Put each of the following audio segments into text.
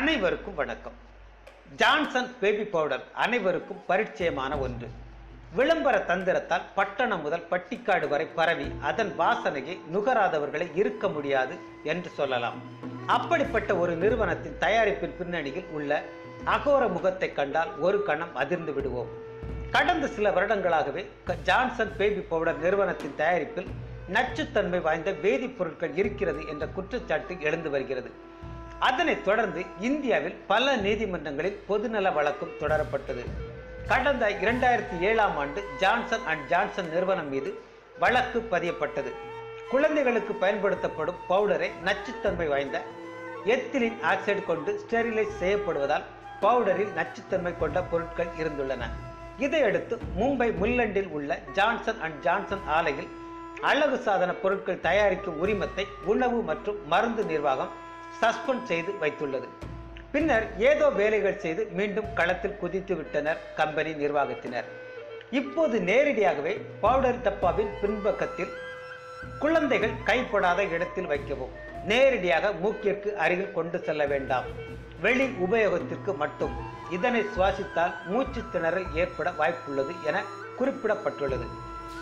அனைவருக்கும் வணக்கம். Johnson baby powder அனைவருக்கும் பரிச்சயமான ஒன்று. விளம்பர தந்திரத்தால் பட்டணம் முதல் பட்டிக்காடு வரை பரவி அதன் வாசனையை நுகராதவர்களை இருக்க முடியாது என்று சொல்லலாம். அப்படிப்பட்ட ஒரு நிறுவனத்தின் தயாரிப்பின் பின்னணியில் உள்ள அகோர முகத்தை கண்டால் ஒரு கணம் அதிர்ந்து விடுவோம். கடந்த சில வருடங்களாகவே ஜான்சன் பேபி பவுடர் நிறுவனத்தின் தயாரிப்பில் நச்சுத்தன்மை வாய்ந்த வேதிப்பொருட்கள் இருக்கிறது என்ற குற்றச்சாட்டு எழுந்து வருகிறது. அதனைத் தொடர்ந்து இந்தியாவில் பல நீதிமன்றங்களில் பொதுநல வழக்கும் தொடரப்பட்டது. கடந்த இரண்டாயிரத்தி ஏழாம் ஆண்டு ஜான்சன் அண்ட் ஜான்சன் நிறுவனம் மீது வழக்கு பதியப்பட்டது. குழந்தைகளுக்கு பயன்படுத்தப்படும் பவுடரை நச்சுத்தன்மை வாய்ந்த எத்திலின் ஆக்சைடு கொண்டு ஸ்டெரிலைஸ் செய்யப்படுவதால் பவுடரில் நச்சுத்தன்மை கொண்ட பொருட்கள் இருந்துள்ளன. இதையடுத்து மும்பை முல்லண்டில் உள்ள ஜான்சன் அண்ட் ஜான்சன் ஆலையில் அழகு சாதன பொருட்கள் தயாரிக்கும் உரிமத்தை உணவு மற்றும் மருந்து நிர்வாகம் சஸ்பெண்ட் செய்து வைத்துள்ளது. பின்னர் ஏதோ வேலைகள் செய்து மீண்டும் களத்தில் குதித்து விட்டனர் கம்பெனி நிர்வாகத்தினர். இப்போது நேரடியாகவே பவுடர் டப்பாவின் பின்பக்கத்தில் குழந்தைகள் கைப்படாத இடத்தில் வைக்கவும். நேரடியாக மூக்கிற்கு அருகில் கொண்டு செல்ல வேண்டாம். வெளி உபயோகத்திற்கு மட்டும். இதனை சுவாசித்தால் மூச்சு திணறல் ஏற்பட வாய்ப்புள்ளது என குறிப்பிடப்பட்டுள்ளது.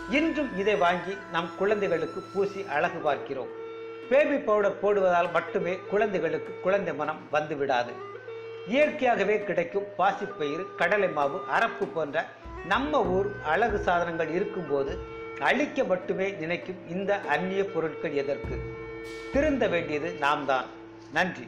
இன்றும் இதை வாங்கி நம் குழந்தைகளுக்கு பூசி அழகு பார்க்கிறோம். பேபி பவுடர் போடுவதால் மட்டுமே குழந்தைகளுக்கு குழந்தை மனம் வந்துவிடாது. இயற்கையாகவே கிடைக்கும் பாசிப்பயிறு கடலை மாவு அரப்பு போன்ற நம்ம ஊர் அழகு சாதனங்கள் இருக்கும்போது அழிக்க மட்டுமே நினைக்கும் இந்த அந்நிய பொருட்கள் எதற்கு? திருந்த வேண்டியது நாம் தான் நன்றி.